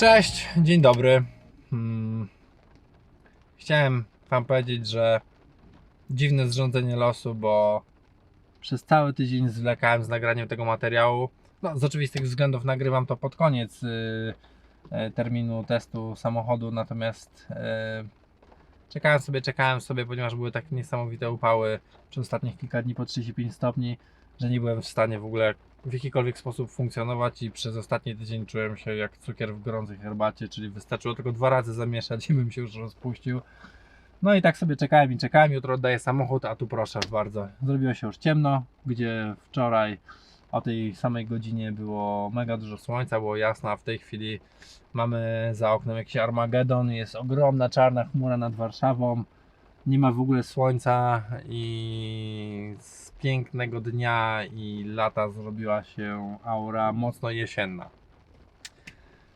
Cześć, dzień dobry. Hmm. Chciałem Wam powiedzieć, że dziwne zrządzenie losu, bo przez cały tydzień zwlekałem z nagraniem tego materiału. No, z oczywistych względów nagrywam to pod koniec y, y, terminu testu samochodu, natomiast y, czekałem sobie, czekałem sobie, ponieważ były tak niesamowite upały przez ostatnich kilka dni po 35 stopni, że nie byłem w stanie w ogóle w jakikolwiek sposób funkcjonować i przez ostatni tydzień czułem się jak cukier w gorącej herbacie, czyli wystarczyło tylko dwa razy zamieszać i bym się już rozpuścił. No i tak sobie czekałem i czekałem, jutro oddaję samochód, a tu proszę bardzo, zrobiło się już ciemno, gdzie wczoraj o tej samej godzinie było mega dużo słońca, było jasno, a w tej chwili mamy za oknem jakiś Armagedon, jest ogromna czarna chmura nad Warszawą, nie ma w ogóle słońca i z pięknego dnia i lata zrobiła się aura mocno jesienna.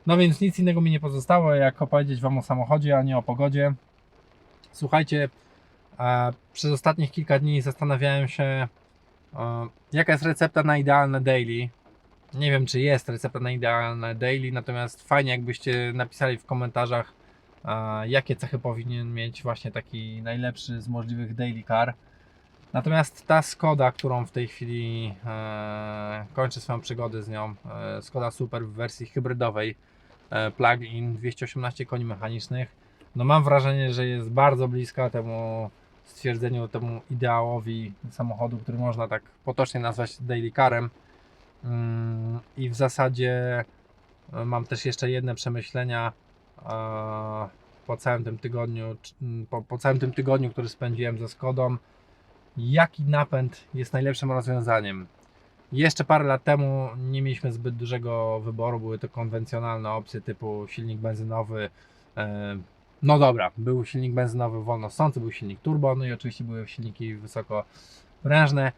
No więc nic innego mi nie pozostało, jak opowiedzieć Wam o samochodzie, a nie o pogodzie. Słuchajcie, przez ostatnich kilka dni zastanawiałem się, jaka jest recepta na idealne daily. Nie wiem, czy jest recepta na idealne daily, natomiast fajnie, jakbyście napisali w komentarzach, jakie cechy powinien mieć właśnie taki najlepszy z możliwych daily car. Natomiast ta Skoda, którą w tej chwili e, kończę swoją przygodę z nią, e, Skoda Super w wersji hybrydowej, e, plug-in 218 koni mechanicznych, no mam wrażenie, że jest bardzo bliska temu stwierdzeniu, temu ideałowi samochodu, który można tak potocznie nazwać daily carem. Mm, I w zasadzie e, mam też jeszcze jedne przemyślenia po całym tym tygodniu, po, po całym tym tygodniu, który spędziłem ze Skodą jaki napęd jest najlepszym rozwiązaniem. Jeszcze parę lat temu nie mieliśmy zbyt dużego wyboru, były to konwencjonalne opcje typu silnik benzynowy. e, No dobra, był silnik benzynowy wolnosący, był silnik turbo, no i oczywiście były silniki wysokoprężne.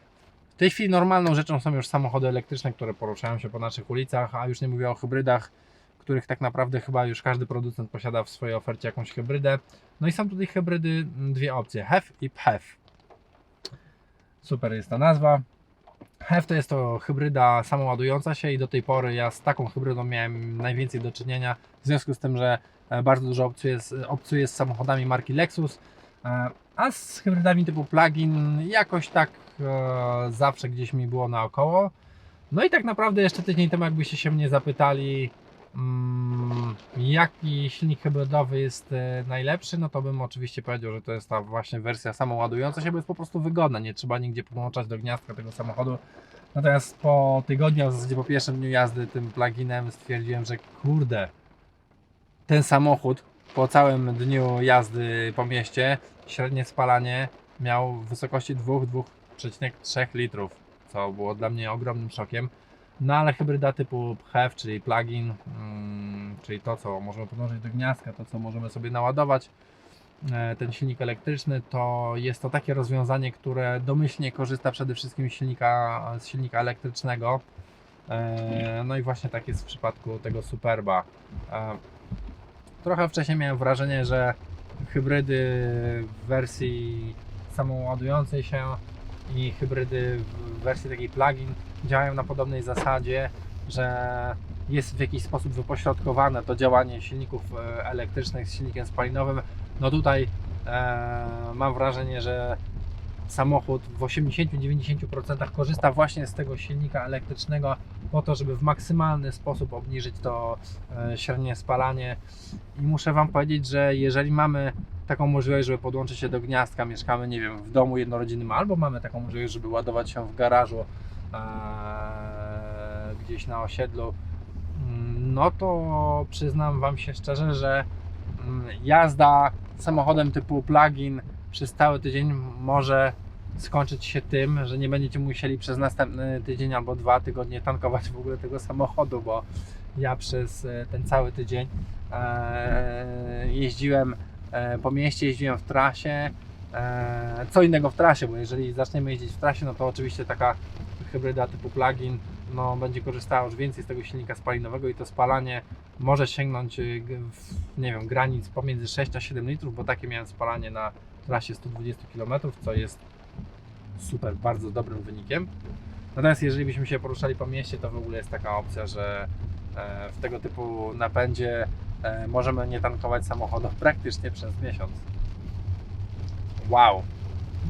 W tej chwili normalną rzeczą są już samochody elektryczne, które poruszają się po naszych ulicach, a już nie mówię o hybrydach, których tak naprawdę chyba już każdy producent posiada w swojej ofercie jakąś hybrydę. No i są tutaj hybrydy, mm, dwie opcje, HEV i PHEV. Super jest ta nazwa. HEV to jest to hybryda samoładująca się i do tej pory ja z taką hybrydą miałem najwięcej do czynienia, w związku z tym, że e, bardzo dużo obcuję z, obcuję z samochodami marki Lexus, e, a z hybrydami typu plug-in jakoś tak e, zawsze gdzieś mi było naokoło. No i tak naprawdę jeszcze tydzień temu jakbyście się mnie zapytali jaki silnik hybrydowy jest e, najlepszy, no to bym oczywiście powiedział, że to jest ta właśnie wersja samoładująca się, bo jest po prostu wygodna, nie trzeba nigdzie podłączać do gniazdka tego samochodu. Natomiast po tygodniu, w zasadzie po pierwszym dniu jazdy tym pluginem stwierdziłem, że kurde, ten samochód po całym dniu jazdy po mieście średnie spalanie miał w wysokości 2-2,3 litrów, co było dla mnie ogromnym szokiem. No ale hybryda typu PHEV, czyli plug-in, mm, czyli to co możemy podłączyć do gniazdka, to co możemy sobie naładować, e, ten silnik elektryczny, to jest to takie rozwiązanie, które domyślnie korzysta przede wszystkim z silnika, z silnika elektrycznego. E, No i właśnie tak jest w przypadku tego Superba. E, Trochę wcześniej miałem wrażenie, że hybrydy w wersji samoładującej się i hybrydy w wersji takiej plug-in działają na podobnej zasadzie, że jest w jakiś sposób wypośrodkowane to działanie silników e, elektrycznych z silnikiem spalinowym. No tutaj e, mam wrażenie, że samochód w 80-90% korzysta właśnie z tego silnika elektrycznego po to, żeby w maksymalny sposób obniżyć to e, średnie spalanie. I muszę Wam powiedzieć, że jeżeli mamy taką możliwość, żeby podłączyć się do gniazdka, mieszkamy, nie wiem, w domu jednorodzinnym, albo mamy taką możliwość, żeby ładować się w garażu e, gdzieś na osiedlu, mm, no to przyznam Wam się szczerze, że mm, jazda samochodem typu plug-in przez cały tydzień może skończyć się tym, że nie będziecie musieli przez następny tydzień albo dwa tygodnie tankować w ogóle tego samochodu, bo ja przez e, ten cały tydzień e, jeździłem e, po mieście, jeździłem w trasie. Co innego w trasie, bo jeżeli zaczniemy jeździć w trasie, no to oczywiście taka hybryda typu plug-in no, będzie korzystała już więcej z tego silnika spalinowego i to spalanie może sięgnąć nie wiem, granic pomiędzy 6 a 7 litrów, bo takie miałem spalanie na trasie 120 km, co jest super, bardzo dobrym wynikiem. Natomiast jeżeli byśmy się poruszali po mieście, to w ogóle jest taka opcja, że e, w tego typu napędzie e, możemy nie tankować samochodów praktycznie przez miesiąc. Wow,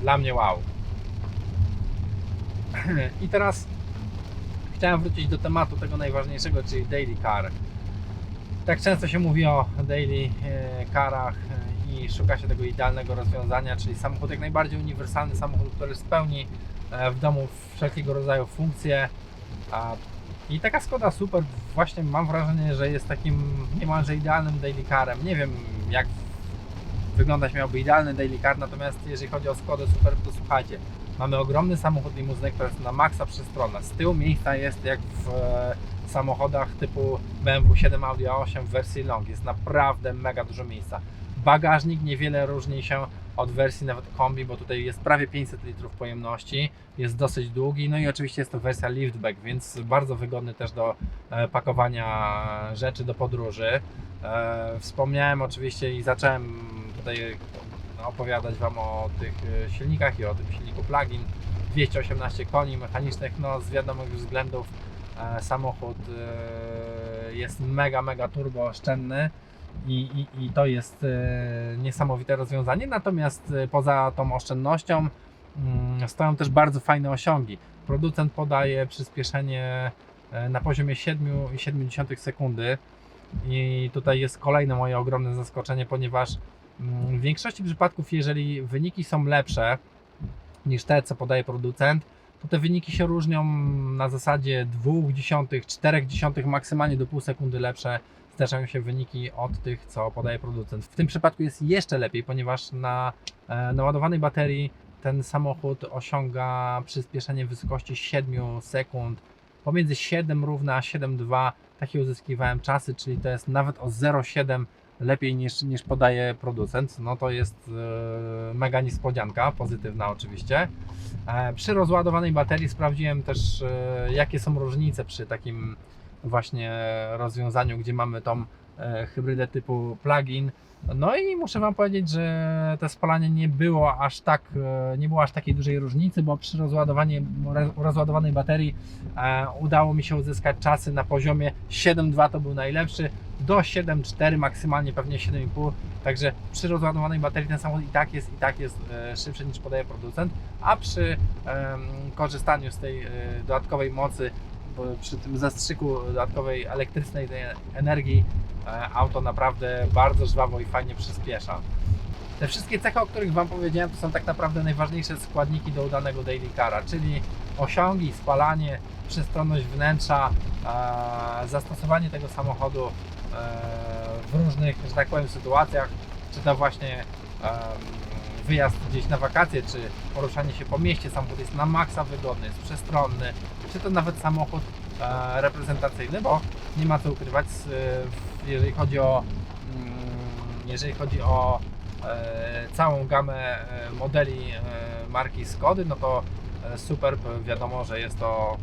dla mnie wow. I teraz chciałem wrócić do tematu tego najważniejszego, czyli daily car. Tak często się mówi o daily e, carach szuka się tego idealnego rozwiązania, czyli samochód jak najbardziej uniwersalny, samochód, który spełni e, w domu wszelkiego rodzaju funkcje. I taka Skoda Super właśnie mam wrażenie, że jest takim niemalże idealnym daily carem. Nie wiem jak wyglądać miałby idealny daily car, natomiast jeżeli chodzi o Skodę Super, to słuchajcie, mamy ogromny samochód limuzynek, która jest na maksa przestronna. Z tyłu miejsca jest jak w e, samochodach typu BMW 7 Audi A8 w wersji long. Jest naprawdę mega dużo miejsca. Bagażnik niewiele różni się od wersji nawet kombi, bo tutaj jest prawie 500 litrów pojemności, jest dosyć długi, no i oczywiście jest to wersja liftback, więc bardzo wygodny też do e, pakowania rzeczy do podróży. E, Wspomniałem oczywiście i zacząłem tutaj opowiadać Wam o tych e, silnikach i o tym silniku plug-in. 218 koni mechanicznych, no z wiadomych względów samochód jest mega, mega turbo oszczędny i, i, i to jest e, niesamowite rozwiązanie. Natomiast e, poza tą oszczędnością mm, stoją też bardzo fajne osiągi. Producent podaje przyspieszenie e, na poziomie 7,7 sekundy i tutaj jest kolejne moje ogromne zaskoczenie, ponieważ mm, w większości przypadków, jeżeli wyniki są lepsze niż te, co podaje producent, to te wyniki się różnią na zasadzie 2,1, 4,1, maksymalnie do pół sekundy lepsze zdarzają się wyniki od tych, co podaje producent. W tym przypadku jest jeszcze lepiej, ponieważ na e, naładowanej baterii ten samochód osiąga przyspieszenie wysokości 7 sekund, pomiędzy 7 równe a 7,2 takie uzyskiwałem czasy, czyli to jest nawet o 0,7 lepiej niż, niż podaje producent. No to jest e, mega niespodzianka, pozytywna oczywiście. E, przy rozładowanej baterii sprawdziłem też, e, jakie są różnice przy takim właśnie rozwiązaniu, gdzie mamy tą e, hybrydę typu plug-in. No i muszę Wam powiedzieć, że to spalanie nie było aż tak, e, nie było aż takiej dużej różnicy, bo przy rozładowaniu, rozładowanej baterii e, udało mi się uzyskać czasy na poziomie 7.2 to był najlepszy, do 7.4 maksymalnie pewnie 7.5, także przy rozładowanej baterii ten samochód i tak jest, i tak jest szybszy niż podaje producent, a przy korzystaniu z tej dodatkowej mocy przy tym zastrzyku dodatkowej elektrycznej energii e, auto naprawdę bardzo żwawo i fajnie przyspiesza. Te wszystkie cechy, o których Wam powiedziałem, to są tak naprawdę najważniejsze składniki do udanego daily cara, czyli osiągi, spalanie, przestronność wnętrza, e, zastosowanie tego samochodu e, w różnych, że tak powiem, sytuacjach, czy to właśnie wyjazd gdzieś na wakacje, czy poruszanie się po mieście, samochód jest na maksa wygodny, jest przestronny, czy to nawet samochód e, reprezentacyjny, bo nie ma co ukrywać, w- jeżeli chodzi o mm, jeżeli chodzi o e, całą gamę e, modeli e, marki Skody, no to e, Superb wiadomo, że jest to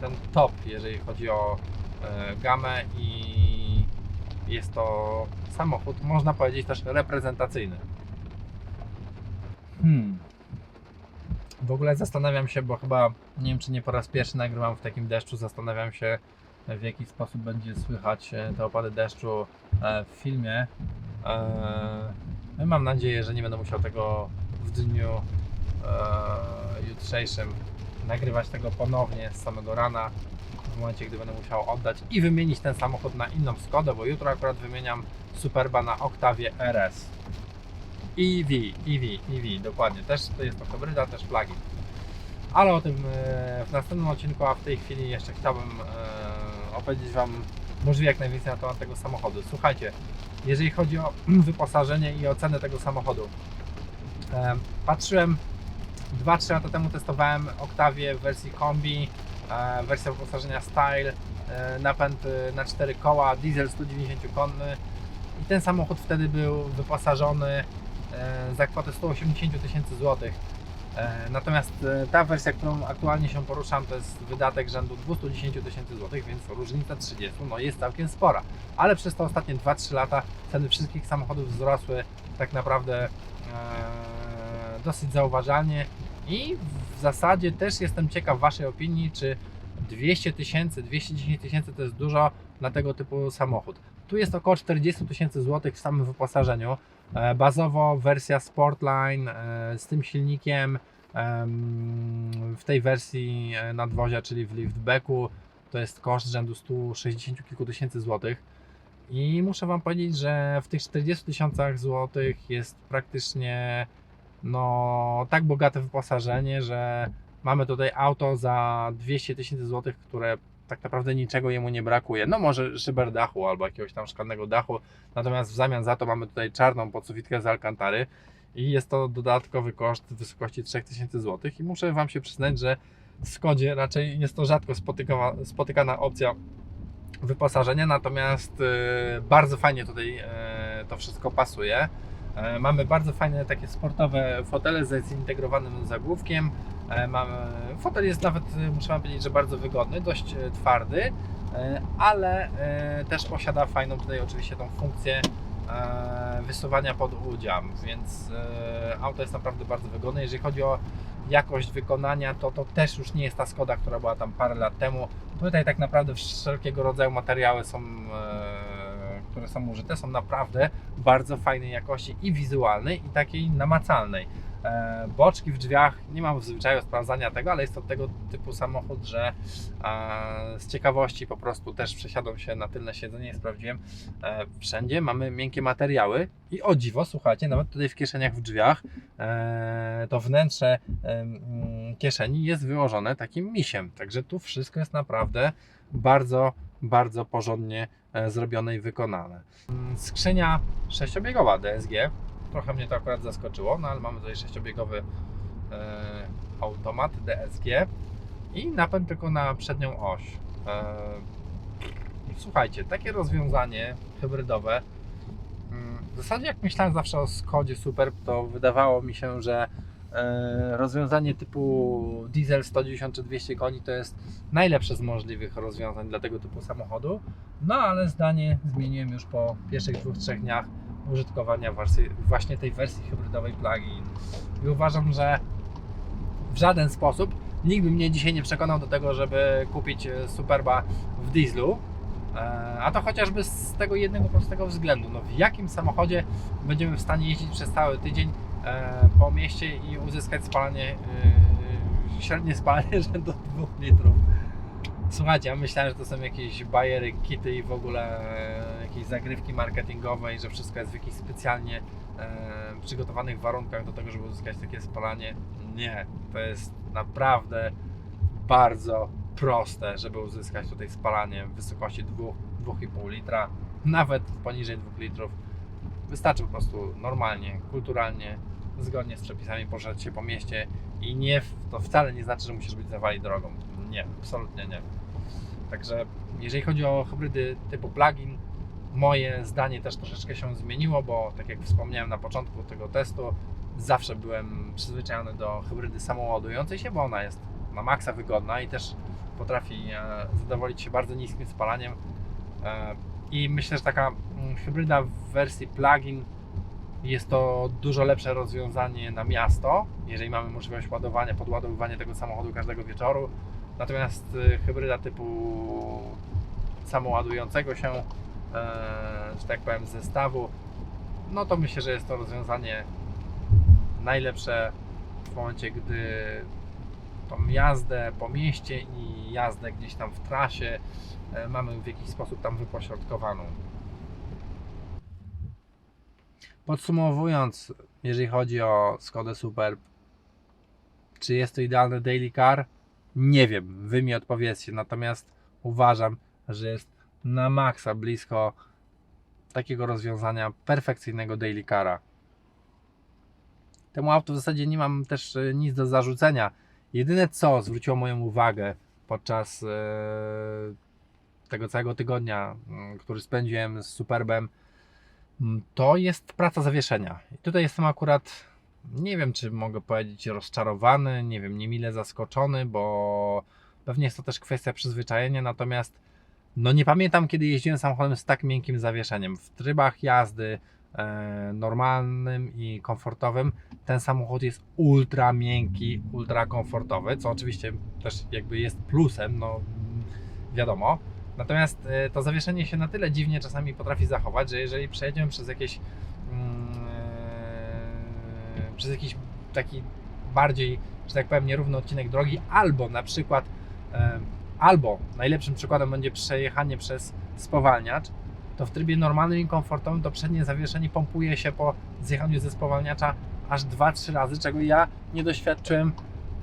ten top, jeżeli chodzi o e, gamę i jest to samochód, można powiedzieć też reprezentacyjny. Hmm. W ogóle zastanawiam się, bo chyba nie wiem, czy nie po raz pierwszy nagrywam w takim deszczu. Zastanawiam się, w jaki sposób będzie słychać e, te opady deszczu e, w filmie. E, Mam nadzieję, że nie będę musiał tego w dniu e, jutrzejszym nagrywać tego ponownie z samego rana, w momencie, gdy będę musiał oddać i wymienić ten samochód na inną Skodę, bo jutro akurat wymieniam Superba na Octavie RS. EV, EV, EV, dokładnie. Też to jest to hybryda, też plugin. Ale o tym e, w następnym odcinku, a w tej chwili jeszcze chciałbym e, opowiedzieć Wam możliwie jak najwięcej na temat tego samochodu. Słuchajcie, jeżeli chodzi o wyposażenie i ocenę tego samochodu, e, patrzyłem 2-3 lata temu testowałem Octavię w wersji kombi, wersja wyposażenia Style, napęd na 4 koła, diesel 190 konny i ten samochód wtedy był wyposażony za kwotę 180 tysięcy złotych. E, Natomiast e, ta wersja, którą aktualnie się poruszam, to jest wydatek rzędu 210 tysięcy złotych, więc różnica 30 no jest całkiem spora. Ale przez te ostatnie 2-3 lata ceny wszystkich samochodów wzrosły tak naprawdę e, dosyć zauważalnie i w zasadzie też jestem ciekaw Waszej opinii, czy 200 tysięcy, 210 tysięcy to jest dużo na tego typu samochód. Tu jest około 40 tysięcy złotych w samym wyposażeniu. E, Bazowo wersja Sportline e, z tym silnikiem em, w tej wersji e, nadwozia, czyli w liftbacku, to jest koszt rzędu 160 kilku tysięcy złotych. I muszę Wam powiedzieć, że w tych 40 tysiącach złotych jest praktycznie no, tak bogate wyposażenie, że mamy tutaj auto za 200 tysięcy złotych, które tak naprawdę niczego jemu nie brakuje. No może szyber dachu albo jakiegoś tam szklanego dachu, natomiast w zamian za to mamy tutaj czarną podsufitkę z Alcantary i jest to dodatkowy koszt w wysokości 3000 zł i muszę Wam się przyznać, że w Skodzie raczej jest to rzadko spotykana, spotykana opcja wyposażenia, natomiast e, bardzo fajnie tutaj e, to wszystko pasuje. E, Mamy bardzo fajne takie sportowe fotele ze zintegrowanym zagłówkiem. E, Mamy, fotel jest nawet, e, muszę Wam powiedzieć, że bardzo wygodny, dość twardy, ale też posiada fajną tutaj oczywiście tą funkcję wysuwania pod udział, więc auto jest naprawdę bardzo wygodne. Jeżeli chodzi o jakość wykonania, to to też już nie jest ta Skoda, która była tam parę lat temu. Tutaj tak naprawdę wszelkiego rodzaju materiały są, które są użyte, są naprawdę bardzo fajnej jakości i wizualnej, i takiej namacalnej. E, Boczki w drzwiach, nie mam w zwyczaju sprawdzania tego, ale jest to tego typu samochód, że z ciekawości po prostu też przesiadłem się na tylne siedzenie i sprawdziłem. E, Wszędzie mamy miękkie materiały i o dziwo, słuchajcie, nawet tutaj w kieszeniach w drzwiach e, to wnętrze kieszeni jest wyłożone takim misiem. Także tu wszystko jest naprawdę bardzo, bardzo porządnie zrobione i wykonane. Skrzynia sześciobiegowa DSG. Trochę mnie to akurat zaskoczyło, no ale mamy tutaj sześciobiegowy e, automat DSG i napęd tylko na przednią oś. E, słuchajcie, takie rozwiązanie hybrydowe mm, w zasadzie jak myślałem zawsze o Skodzie Superb, to wydawało mi się, że e, rozwiązanie typu diesel 110 czy 200 koni to jest najlepsze z możliwych rozwiązań dla tego typu samochodu. No ale zdanie zmieniłem już po pierwszych dwóch, trzech dniach użytkowania właśnie tej wersji hybrydowej plug-in. I uważam, że w żaden sposób nikt by mnie dzisiaj nie przekonał do tego, żeby kupić e, Superba w dieslu. E, A to chociażby z tego jednego prostego względu. No, w jakim samochodzie będziemy w stanie jeździć przez cały tydzień e, po mieście i uzyskać spalanie, e, średnie spalanie rzędu 2 litrów. Słuchajcie, ja myślałem, że to są jakieś bajery, kity i w ogóle e, jakieś zagrywki marketingowe i że wszystko jest w jakichś specjalnie e, przygotowanych warunkach do tego, żeby uzyskać takie spalanie. Nie, to jest naprawdę bardzo proste, żeby uzyskać tutaj spalanie w wysokości 2, 2,5 litra, nawet poniżej 2 litrów. Wystarczy po prostu normalnie, kulturalnie, zgodnie z przepisami poruszać się po mieście i nie, to wcale nie znaczy, że musisz być zawali drogą. Nie, absolutnie nie. Także jeżeli chodzi o hybrydy typu plug-in, moje zdanie też troszeczkę się zmieniło, bo tak jak wspomniałem na początku tego testu, zawsze byłem przyzwyczajony do hybrydy samoładującej się, bo ona jest na maksa wygodna i też potrafi e, zadowolić się bardzo niskim spalaniem. E, I myślę, że taka mm, hybryda w wersji plug-in jest to dużo lepsze rozwiązanie na miasto, jeżeli mamy możliwość ładowania, podładowywania tego samochodu każdego wieczoru. Natomiast y, hybryda typu samoładującego się, e, że tak powiem, zestawu, no to myślę, że jest to rozwiązanie najlepsze w momencie, gdy tą jazdę po mieście i jazdę gdzieś tam w trasie e, mamy w jakiś sposób tam wypośrodkowaną. Podsumowując, jeżeli chodzi o Skodę Superb, czy jest to idealny daily car? Nie wiem, wy mi odpowiedzcie. Natomiast uważam, że jest na maksa blisko takiego rozwiązania perfekcyjnego daily cara. Temu autu w zasadzie nie mam też e, nic do zarzucenia. Jedyne co zwróciło moją uwagę podczas e, tego całego tygodnia, m, który spędziłem z Superbem, to jest praca zawieszenia. I tutaj jestem akurat, nie wiem czy mogę powiedzieć rozczarowany, nie wiem, niemile zaskoczony, bo pewnie jest to też kwestia przyzwyczajenia, natomiast no nie pamiętam kiedy jeździłem samochodem z tak miękkim zawieszeniem. W trybach jazdy e, normalnym i komfortowym ten samochód jest ultra miękki, ultra komfortowy, co oczywiście też jakby jest plusem, no mm, wiadomo. Natomiast e, to zawieszenie się na tyle dziwnie czasami potrafi zachować, że jeżeli przejedziemy przez jakieś e, przez jakiś taki bardziej, że tak powiem, nierówny odcinek drogi, albo na przykład e, albo najlepszym przykładem będzie przejechanie przez spowalniacz, to w trybie normalnym i komfortowym to przednie zawieszenie pompuje się po zjechaniu ze spowalniacza aż 2-3 razy, czego ja nie doświadczyłem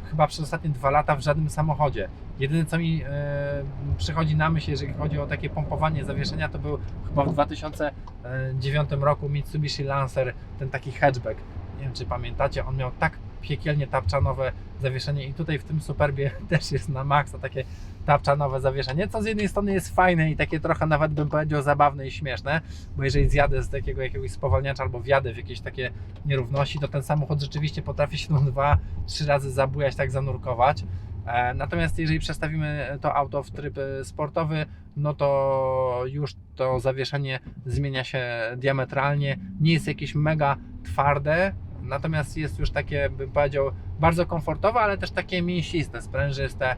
chyba przez ostatnie dwa lata w żadnym samochodzie. Jedyne co mi e, przychodzi na myśl, jeżeli chodzi o takie pompowanie zawieszenia, to był chyba w 2009 roku Mitsubishi Lancer, ten taki hatchback. Nie wiem czy pamiętacie, on miał tak piekielnie tapczanowe zawieszenie i tutaj w tym Superbie też jest na maksa takie tapczanowe zawieszenie, co z jednej strony jest fajne i takie trochę nawet bym powiedział zabawne i śmieszne, bo jeżeli zjadę z takiego jakiegoś spowalniacza albo wjadę w jakieś takie nierówności, to ten samochód rzeczywiście potrafi się tam dwa, trzy razy zabujać, tak zanurkować. E, Natomiast jeżeli przestawimy to auto w tryb sportowy, no to już to zawieszenie zmienia się diametralnie. Nie jest jakieś mega twarde, natomiast jest już takie, bym powiedział, bardzo komfortowe, ale też takie mięsiste, sprężyste.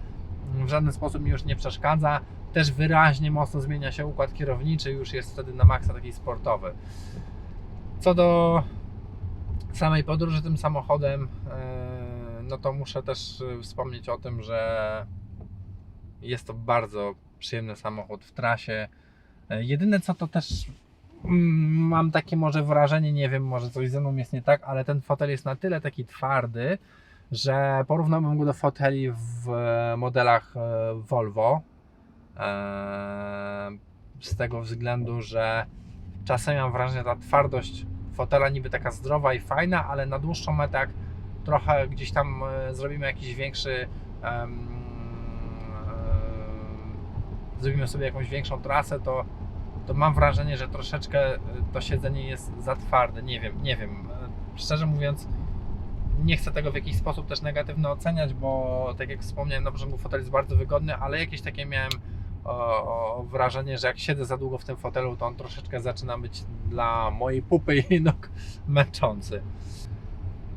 W żaden sposób mi już nie przeszkadza. Też wyraźnie mocno zmienia się układ kierowniczy, już jest wtedy na maksa taki sportowy. Co do samej podróży tym samochodem, e, no to muszę też e, wspomnieć o tym, że jest to bardzo przyjemny samochód w trasie. E, Jedyne co to też mm, mam takie może wrażenie, nie wiem, może coś ze mną jest nie tak, ale ten fotel jest na tyle taki twardy, że porównałbym go do foteli w e, modelach e, Volvo. Z tego względu, że czasem mam wrażenie, że ta twardość fotela niby taka zdrowa i fajna, ale na dłuższą metę jak trochę gdzieś tam e, zrobimy jakiś większy e, zrobimy sobie jakąś większą trasę, to, to mam wrażenie, że troszeczkę e, to siedzenie jest za twarde, nie wiem, nie wiem. Szczerze mówiąc, nie chcę tego w jakiś sposób też negatywnie oceniać, bo tak jak wspomniałem, na początku fotel jest bardzo wygodny, ale jakieś takie miałem o, o, wrażenie, że jak siedzę za długo w tym fotelu, to on troszeczkę zaczyna być dla mojej pupy i nóg męczący.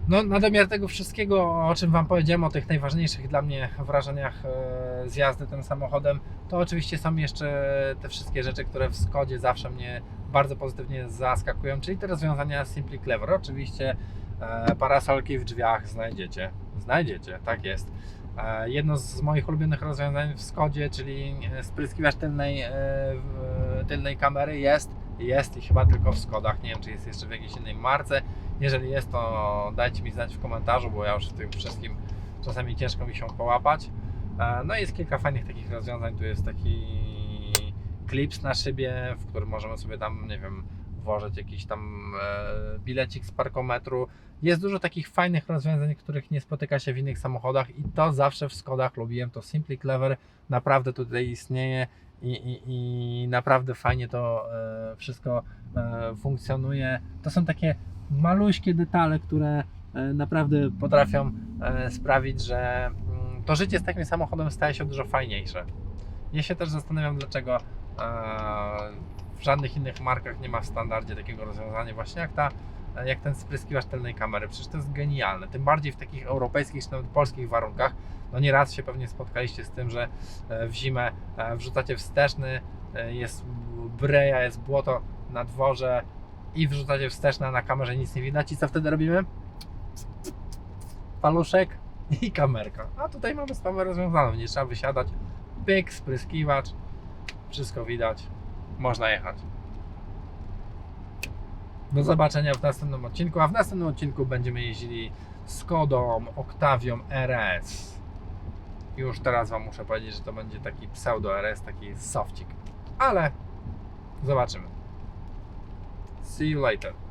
No, na domiar tego wszystkiego, o czym Wam powiedziałem, o tych najważniejszych dla mnie wrażeniach e, z jazdy tym samochodem, to oczywiście są jeszcze te wszystkie rzeczy, które w Skodzie zawsze mnie bardzo pozytywnie zaskakują, czyli te rozwiązania Simply Clever. Oczywiście e, parasolki w drzwiach znajdziecie. Znajdziecie, tak jest. E, Jedno z moich ulubionych rozwiązań w Skodzie, czyli spryskiwacz tylnej, tylnej kamery jest, jest i chyba tylko w Skodach. Nie wiem, czy jest jeszcze w jakiejś innej marce. Jeżeli jest, to dajcie mi znać w komentarzu, bo ja już w tym wszystkim czasami ciężko mi się połapać. E, No i jest kilka fajnych takich rozwiązań. Tu jest taki klips na szybie, w którym możemy sobie tam, nie wiem, włożyć jakiś tam e, bilecik z parkometru. Jest dużo takich fajnych rozwiązań, których nie spotyka się w innych samochodach i to zawsze w Skodach lubiłem. To Simply Clever naprawdę tutaj istnieje i, i, naprawdę fajnie to e, wszystko e, funkcjonuje. To są takie maluśkie detale, które e, naprawdę potrafią sprawić, że mm, to życie z takim samochodem staje się dużo fajniejsze. Ja się też zastanawiam, dlaczego w żadnych innych markach nie ma w standardzie takiego rozwiązania, właśnie jak, ta, jak ten spryskiwacz tylnej kamery. Przecież to jest genialne. Tym bardziej w takich europejskich czy nawet polskich warunkach. No nieraz się pewnie spotkaliście z tym, że e, w zimę e, wrzucacie wsteczny, e, jest breja, jest błoto na dworze i wrzucacie wsteczne, a na kamerze nic nie widać. I co wtedy robimy? paluszek i kamerka. A tutaj mamy sprawę rozwiązaną, nie trzeba wysiadać. Pyk, spryskiwacz, wszystko widać, można jechać. Do zobaczenia w następnym odcinku, a w następnym odcinku będziemy jeździli Skodą Octavią RS. Już teraz Wam muszę powiedzieć, że to będzie taki pseudo RS, taki sofcik. Ale zobaczymy. See you later.